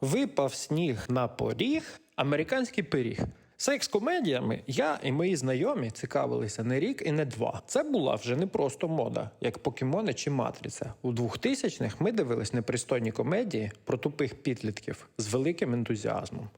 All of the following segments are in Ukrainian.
Випав сніг на поріг, американський пиріг. Секс-комедіями я і мої знайомі цікавилися не рік і не два. Це була вже не просто мода, як покемони чи матриця. У 2000-х ми дивились непристойні комедії про тупих підлітків з великим ентузіазмом.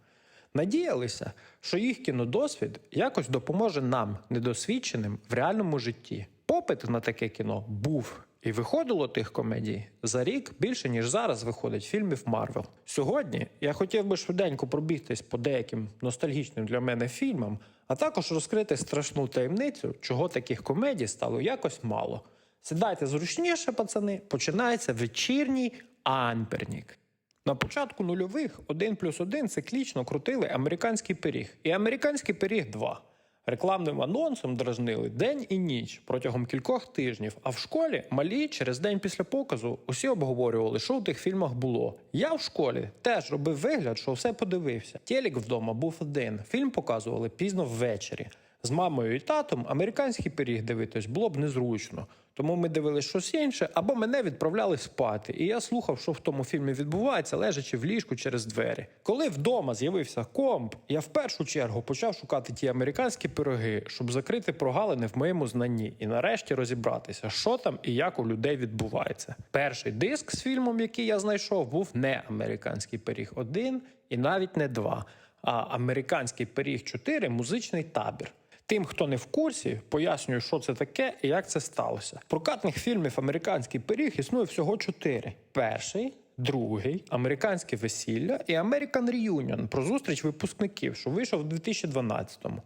Надіялися, що їх кінодосвід якось допоможе нам, недосвідченим, в реальному житті. Попит на таке кіно був. І виходило тих комедій за рік більше, ніж зараз виходить фільмів Марвел. Сьогодні я хотів би швиденько пробігтись по деяким ностальгічним для мене фільмам, а також розкрити страшну таємницю, чого таких комедій стало якось мало. Сідайте зручніше, пацани, починається вечірній Анпернік. На початку нульових 1 плюс 1 циклічно крутили американський пиріг і американський пиріг 2. Рекламним анонсом дражнили день і ніч протягом кількох тижнів. А в школі малі через день після показу усі обговорювали, що в тих фільмах було. Я в школі теж робив вигляд, що все подивився. Телік вдома був один. Фільм показували пізно ввечері. З мамою і татом американський пиріг дивитись було б незручно. Тому ми дивились щось інше, або мене відправляли спати. І я слухав, що в тому фільмі відбувається, лежачи в ліжку через двері. Коли вдома з'явився комп, я в першу чергу почав шукати ті американські пироги, щоб закрити прогалини в моєму знанні і нарешті розібратися, що там і як у людей відбувається. Перший диск з фільмом, який я знайшов, був не американський пиріг 1 і навіть не 2, а американський пиріг 4 музичний табір. Тим, хто не в курсі, пояснюю, що це таке і як це сталося. Прокатних фільмів Американський пиріг існує всього чотири: перший, другий, американське весілля і American Reunion про зустріч випускників, що вийшов у 2012-му.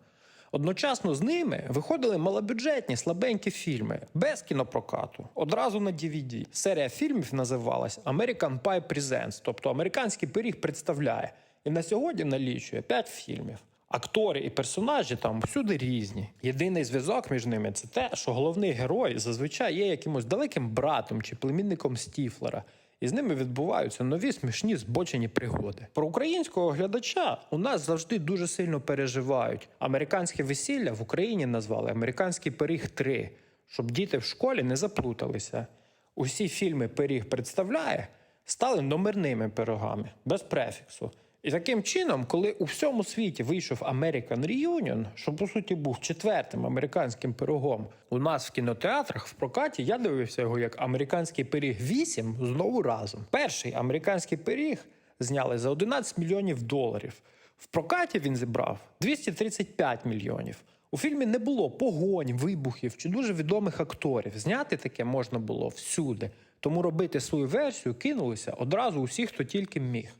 Одночасно з ними виходили малобюджетні слабенькі фільми без кінопрокату, одразу на DVD. Серія фільмів називалась American Pie Presents, тобто американський пиріг представляє. І на сьогодні налічує 5 фільмів. Актори і персонажі там всюди різні. Єдиний зв'язок між ними це те, що головний герой зазвичай є якимось далеким братом чи племінником Стіфлера. І з ними відбуваються нові смішні збочені пригоди. Про українського глядача у нас завжди дуже сильно переживають. Американське весілля в Україні назвали Американський пиріг 3, щоб діти в школі не заплуталися. Усі фільми Пиріг представляє стали номерними пирогами без префіксу. І таким чином, коли у всьому світі вийшов American Reunion, що по суті був четвертим американським пирогом, у нас в кінотеатрах в прокаті я дивився його як американський пиріг 8 знову разом. Перший американський пиріг зняли за 11 мільйонів доларів. В прокаті він зібрав 235 мільйонів. У фільмі не було погонь, вибухів чи дуже відомих акторів. Зняти таке можна було всюди. Тому робити свою версію кинулися одразу усі, хто тільки міг.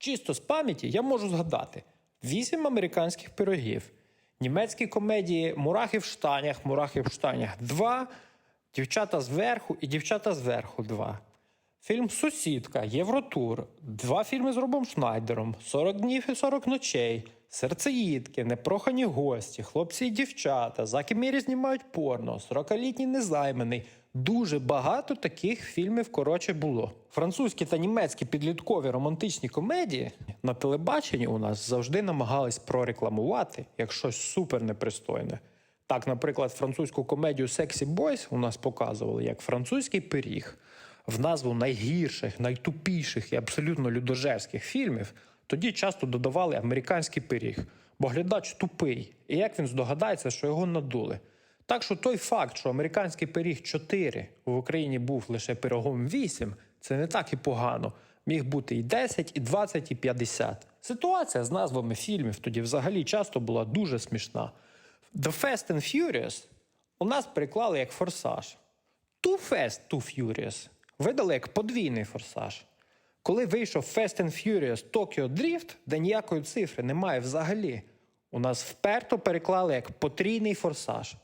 Чисто з пам'яті я можу згадати вісім американських пирогів, німецькі комедії Мурахи в штанях, Мурахи в штанях 2, Дівчата зверху і Дівчата зверху 2. Фільм Сусідка, Євротур, два фільми з Робом Шнайдером, 40 днів і 40 ночей, Серцеїдки, Непрохані гості, Хлопці і дівчата, Заки Мірі знімають порно, 40-літній незайманий. Дуже багато таких фільмів коротше було. Французькі та німецькі підліткові романтичні комедії на телебаченні у нас завжди намагались прорекламувати як щось супер непристойне. Так, наприклад, французьку комедію Sexy Boys у нас показували як французький пиріг. В назву найгірших, найтупіших і абсолютно людожерських фільмів тоді часто додавали американський пиріг, бо глядач тупий, і як він здогадається, що його надули. Так що той факт, що американський пиріг 4 в Україні був лише пирогом 8, це не так і погано. Міг бути і 10, і 20, і 50. Ситуація з назвами фільмів тоді взагалі часто була дуже смішна. The Fast and Furious у нас переклали як форсаж. Too Fast, Too Furious видали як подвійний форсаж. Коли вийшов Fast and Furious Tokyo Drift, де ніякої цифри немає взагалі, у нас вперто переклали як потрійний форсаж.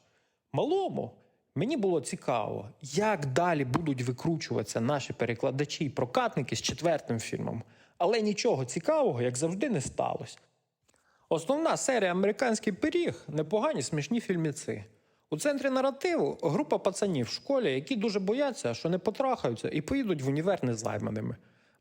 Малому мені було цікаво, як далі будуть викручуватися наші перекладачі і прокатники з четвертим фільмом. Але нічого цікавого, як завжди, не сталося. Основна серія Американський пиріг непогані смішні фільміці. У центрі наративу група пацанів в школі, які дуже бояться, що не потрахаються і поїдуть в універ незайманими.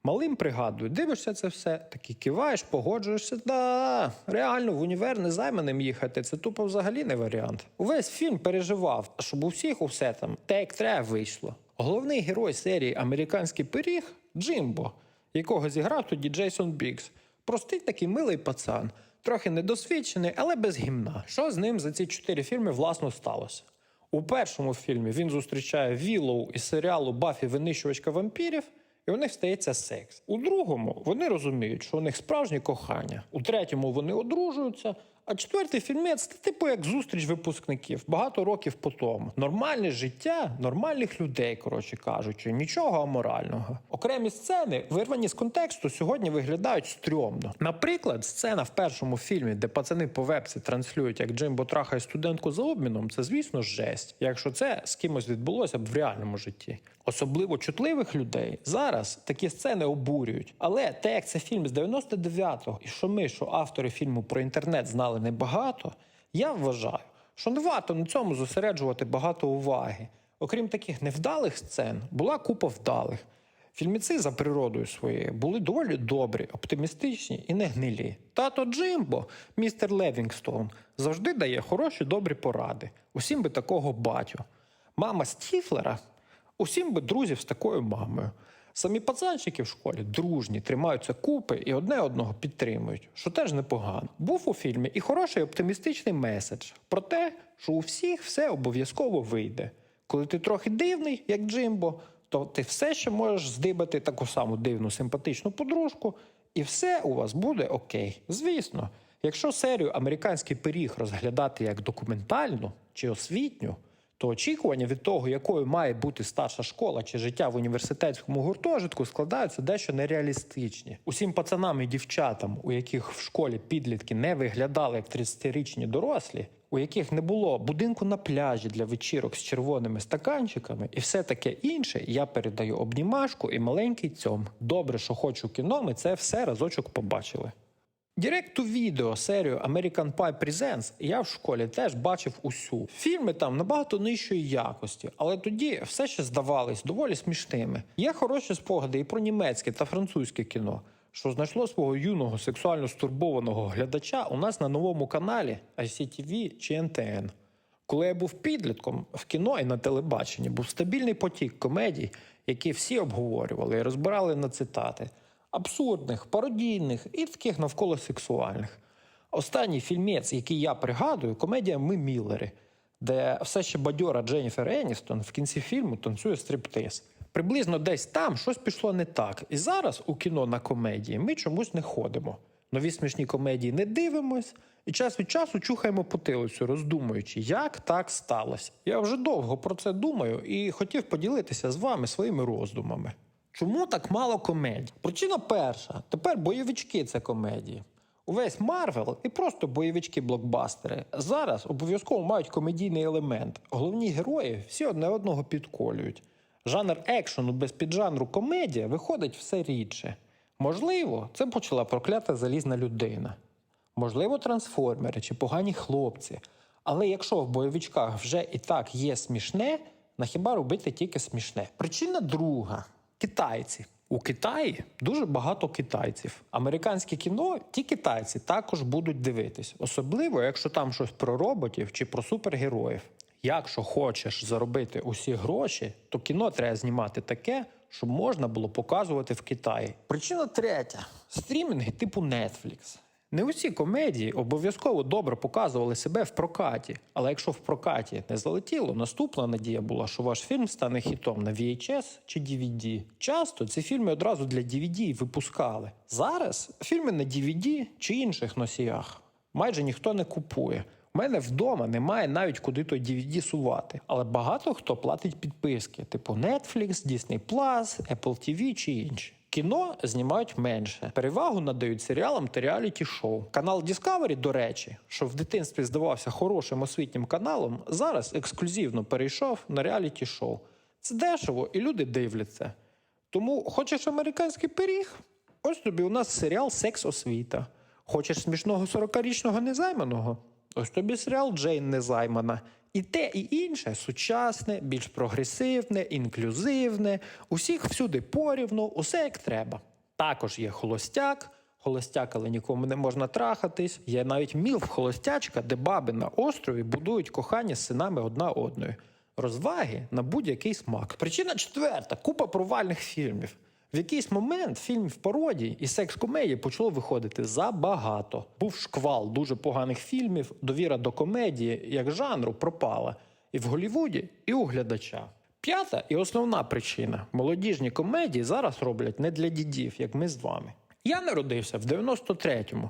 Малим пригадую, дивишся це все, такий киваєш, погоджуєшся. Да, реально в універ незайманим їхати це тупо взагалі не варіант. Увесь фільм переживав, щоб у всіх усе там те, як треба вийшло. Головний герой серії Американський пиріг Джимбо, якого зіграв тоді Джейсон Бікс. Простий такий милий пацан, трохи недосвідчений, але без гімна. Що з ним за ці чотири фільми власно сталося? У першому фільмі він зустрічає Віллоу із серіалу Бафі винищувачка вампірів, і у них стається секс. У другому вони розуміють, що у них справжнє кохання. У третьому вони одружуються. А четвертий фільмець це типу як зустріч випускників багато років по тому. Нормальне життя нормальних людей, коротше кажучи, нічого аморального. Окремі сцени, вирвані з контексту, сьогодні виглядають стрьомно. Наприклад, сцена в першому фільмі, де пацани по вебці транслюють, як Джимбо трахає студентку за обміном, це звісно жесть, якщо це з кимось відбулося б в реальному житті. Особливо чутливих людей зараз такі сцени обурюють. Але те, як це фільм з 99-го, і що ми, що автори фільму про інтернет знали небагато, я вважаю, що не варто на цьому зосереджувати багато уваги. Окрім таких невдалих сцен, була купа вдалих. Фільміці за природою своєю були доволі добрі, оптимістичні і не гнилі. Тато Джимбо, містер Левінгстон, завжди дає хороші добрі поради. Усім би такого батю. Мама Стіфлера, усім би друзів з такою мамою. Самі пацанчики в школі дружні, тримаються купи і одне одного підтримують, що теж непогано. Був у фільмі і хороший оптимістичний меседж про те, що у всіх все обов'язково вийде. Коли ти трохи дивний, як Джимбо, то ти все ще можеш здибати таку саму дивну симпатичну подружку, і все у вас буде окей. Звісно, якщо серію американський пиріг розглядати як документальну чи освітню, то очікування від того, якою має бути старша школа чи життя в університетському гуртожитку, складаються дещо нереалістичні. Усім пацанам і дівчатам, у яких в школі підлітки не виглядали як 30-річні дорослі, у яких не було будинку на пляжі для вечірок з червоними стаканчиками і все таке інше, я передаю обнімашку і маленький цьом. Добре, що хочу кіно, ми це все разочок побачили. Директу відео серію American Pie Presents я в школі теж бачив усю. Фільми там набагато нижчої якості, але тоді все ще здавались доволі смішними. Є хороші спогади і про німецьке та французьке кіно, що знайшло свого юного сексуально стурбованого глядача у нас на новому каналі ICTV чи NTN. Коли я був підлітком, в кіно і на телебаченні був стабільний потік комедій, які всі обговорювали і розбирали на цитати абсурдних, пародійних і таких навколо сексуальних. Останній фільмець, який я пригадую, комедія Ми Міллери, де все ще бадьора Дженніфер Еністон в кінці фільму танцює стриптиз. Приблизно десь там щось пішло не так. І зараз у кіно на комедії ми чомусь не ходимо. Нові смішні комедії не дивимось, і час від часу чухаємо потилицю, роздумуючи, як так сталося. Я вже довго про це думаю і хотів поділитися з вами своїми роздумами. Чому так мало комедій? Причина перша: тепер бойовички це комедії. Увесь Марвел і просто бойовички-блокбастери зараз обов'язково мають комедійний елемент. Головні герої всі одне одного підколюють. Жанр екшену без піджанру комедія виходить все рідше. Можливо, це почала проклята залізна людина. Можливо, трансформери чи погані хлопці. Але якщо в бойовичках вже і так є смішне, на хіба робити тільки смішне? Причина друга китайці. У Китаї дуже багато китайців. Американське кіно ті китайці також будуть дивитись, особливо якщо там щось про роботів чи про супергероїв. Якщо хочеш заробити усі гроші, то кіно треба знімати таке, щоб можна було показувати в Китаї. Причина третя: стрімінги типу Netflix. Не усі комедії обов'язково добре показували себе в прокаті, але якщо в прокаті не залетіло, наступна надія була, що ваш фільм стане хітом на VHS чи DVD. Часто ці фільми одразу для DVD випускали. Зараз фільми на DVD чи інших носіях майже ніхто не купує. У мене вдома немає навіть куди той DVD сувати, але багато хто платить підписки, типу Netflix, Disney+, Apple TV чи інші. Кіно знімають менше. Перевагу надають серіалам та реаліті-шоу. Канал Discovery, до речі, що в дитинстві здавався хорошим освітнім каналом, зараз ексклюзивно перейшов на реаліті-шоу. Це дешево і люди дивляться. Тому хочеш американський пиріг? Ось тобі у нас серіал Секс освіта. Хочеш смішного 40-річного незайманого? Ось тобі серіал Джейн Незаймана. І те, і інше сучасне, більш прогресивне, інклюзивне, усіх всюди порівну, усе як треба. Також є холостяк, холостяк, але нікому не можна трахатись. Є навіть мілф холостячка, де баби на острові будують кохання з синами одна одною. Розваги на будь-який смак. Причина четверта: купа провальних фільмів. В якийсь момент фільмів пародій і секс-комедії почало виходити забагато. Був шквал дуже поганих фільмів, довіра до комедії як жанру пропала і в Голлівуді, і у глядача. П'ята і основна причина: молодіжні комедії зараз роблять не для дідів, як ми з вами. Я народився в 93-му.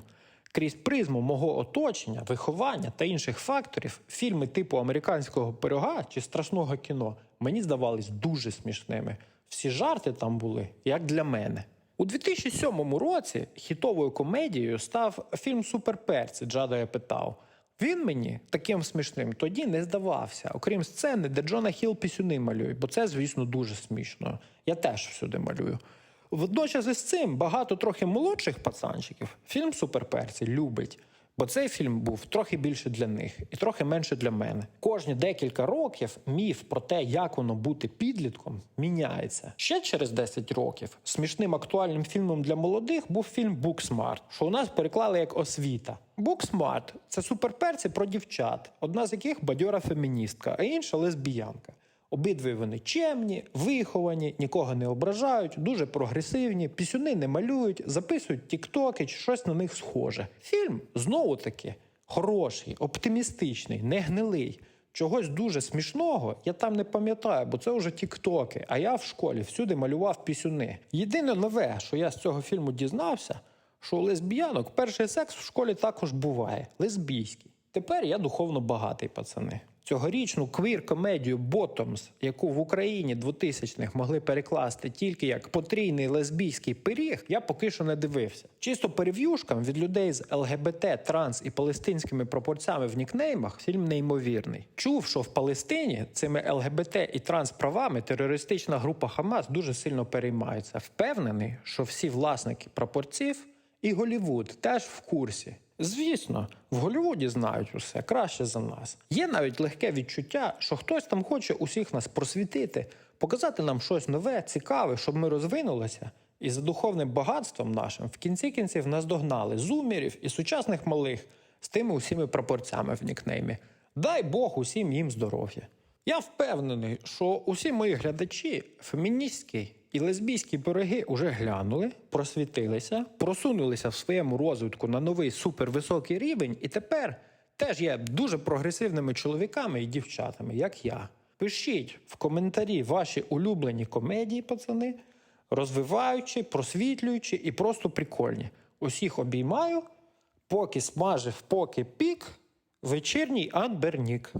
Крізь призму мого оточення, виховання та інших факторів, фільми типу американського пирога чи страшного кіно мені здавались дуже смішними. Всі жарти там були як для мене. У 2007 році хітовою комедією став фільм Суперперці Джада питав. Він мені таким смішним тоді не здавався, окрім сцени, де Джона Хіл пісюни малює, бо це, звісно, дуже смішно. Я теж всюди малюю. Водночас із цим багато трохи молодших пацанчиків фільм Суперперці любить, бо цей фільм був трохи більше для них і трохи менше для мене. Кожні декілька років міф про те, як воно бути підлітком, міняється. Ще через 10 років смішним актуальним фільмом для молодих був фільм Буксмарт, що у нас переклали як освіта. Буксмарт це суперперці про дівчат, одна з яких бадьора феміністка, а інша лесбіянка. Обидві вони чемні, виховані, нікого не ображають, дуже прогресивні, пісюни не малюють, записують тіктоки чи щось на них схоже. Фільм знову таки хороший, оптимістичний, не гнилий. Чогось дуже смішного я там не пам'ятаю, бо це вже тіктоки. А я в школі всюди малював пісюни. Єдине нове, що я з цього фільму дізнався, що у лесбіянок перший секс в школі також буває лесбійський. Тепер я духовно багатий, пацани. Цьогорічну квір-комедію Bottoms, яку в Україні 2000-х могли перекласти тільки як потрійний лесбійський пиріг, я поки що не дивився. Чисто по рев'юшкам від людей з ЛГБТ, транс і палестинськими пропорцями в нікнеймах фільм неймовірний. Чув, що в Палестині цими ЛГБТ і транс правами терористична група Хамас дуже сильно переймається. Впевнений, що всі власники прапорців і Голівуд теж в курсі. Звісно, в Голлівуді знають усе краще за нас. Є навіть легке відчуття, що хтось там хоче усіх нас просвітити, показати нам щось нове, цікаве, щоб ми розвинулися. І за духовним багатством нашим в кінці кінців наздогнали зумірів і сучасних малих з тими усіми пропорцями в нікнеймі. Дай Бог усім їм здоров'я. Я впевнений, що усі мої глядачі феміністські і лесбійські пироги уже глянули, просвітилися, просунулися в своєму розвитку на новий супервисокий рівень, і тепер теж є дуже прогресивними чоловіками і дівчатами, як я. Пишіть в коментарі ваші улюблені комедії, пацани, розвиваючи, просвітлюючи і просто прикольні. Усіх обіймаю, поки смажив, поки пік, вечірній Анбернік.